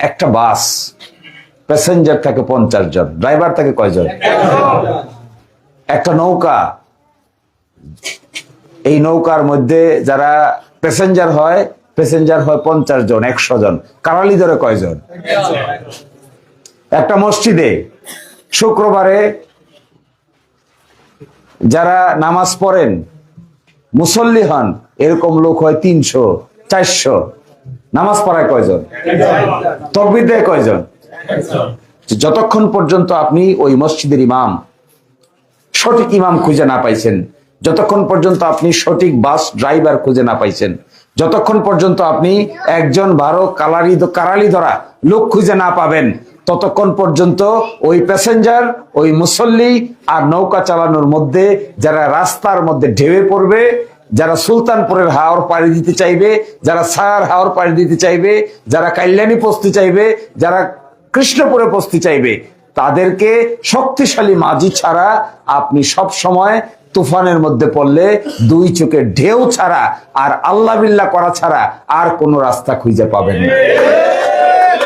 একটা বাস প্যাসেঞ্জার থাকে পঞ্চাশ জন ড্রাইভার থাকে কয়জন? একটা নৌকা। এই নৌকার মধ্যে যারা প্যাসেঞ্জার হয় প্যাসেঞ্জার হয় পঞ্চাশ জন, একশো জন। কারালি ধরে কয়জন? একটা মসজিদে। শুক্রবারে যারা নামাজ পড়েন, মুসল্লি হন, এরকম লোক হয় তিনশো, চারশো। নামাজ পড়ায় কয়জন? তকবির দেয় কয়জন? যতক্ষণ পর্যন্ত আপনি ওই মসজিদের ইমাম, সঠিক ইমাম খুঁজে না পাইছেন, যতক্ষণ পর্যন্ত আপনি সঠিক বাস ড্রাইভার খুঁজে না পাইছেন, যতক্ষণ পর্যন্ত আপনি একজন বারো কালারি কারালি ধরা লোক খুঁজে না পাবেন, ততক্ষণ পর্যন্ত ওই প্যাসেঞ্জার, ওই মুসল্লি আর নৌকা চালানোর মধ্যে যারা রাস্তার মধ্যে ঢেবে পড়বে যারা সুলতানপুরের হাওর পাড়ি দিতে চাইবে, যারা সায়ার হাওর পাড়ি দিতে চাইবে, যারা কাল্যাণী পস্তি চাইবে, যারা কৃষ্ণপুরে পস্তি চাইবে, তাদেরকে শক্তিশালী মাঝি ছাড়া আপনি সব সময় তুফানের মধ্যে পড়লে দুই চোখে ঢেউ ছাড়া আর আল্লাহ করা ছাড়া আর কোনো রাস্তা খুঁজে পাবেন না।